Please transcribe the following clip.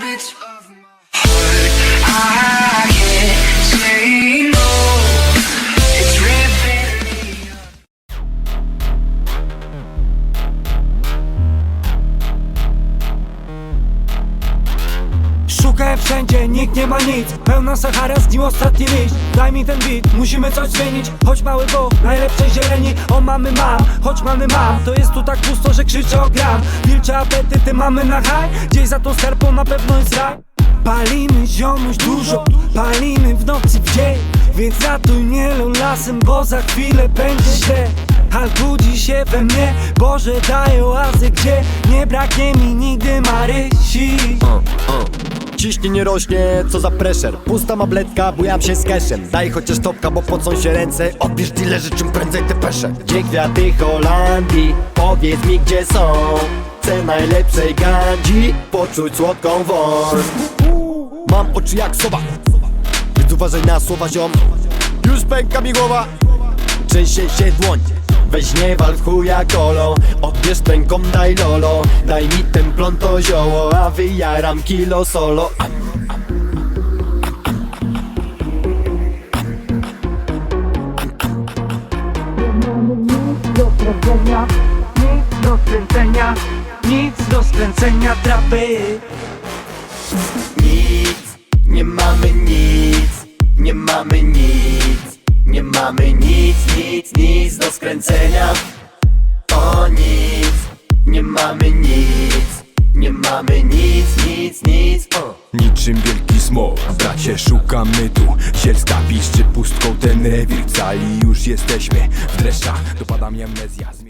bitch. Szukałem wszędzie, nikt nie ma nic. Pełna Sahara, z nim ostatni liść Daj mi ten beat, musimy coś zmienić. Choć mały bo, najlepszej zieleni O mamy mam, choć mamy mam To jest tu tak pusto, że krzyczę o gram. Wilcze apetyty mamy na haj. Gdzieś za tą skarpą na pewno jest raj. Palimy ziomuś dużo Palimy w nocy w dzień. Więc ratuj mielą lasem Bo za chwilę będzie źle. Hal budzi się we mnie Boże daj oazę, gdzie Nie braknie mi nigdy Marysi Ciśnienie rośnie, co za pressure. Pusta mabletka, bujam się z cashem Daj chociaż topka, bo pocą się ręce. Odbierz dealerzy, czym prędzej te pesze Gdzie kwiaty Holandii? Powiedz mi gdzie są Chcę najlepszej gandzi Poczuć słodką woń Mam oczy jak soba Więc uważaj na słowa ziom. Już pęka mi głowa Trzęsie się dłoń Weź nie wal w chuja kolą Odbierz pęką daj lolo Daj mi ten plon to zioło A wyjaram kilo solo Am, do skręcenia, nic do skręcenia, nic do skręcenia trapy. Nic, nie mamy nic Nie mamy nic Nie mamy nic, nic, nic do skręcenia. O nic. Nie mamy nic. Nie mamy nic, nic, nic. O. Niczym wielki smok, bracie szukamy tu. Zielska piszczy pustką ten rewir Cali już jesteśmy w dreszczach. Dopada mi amnezja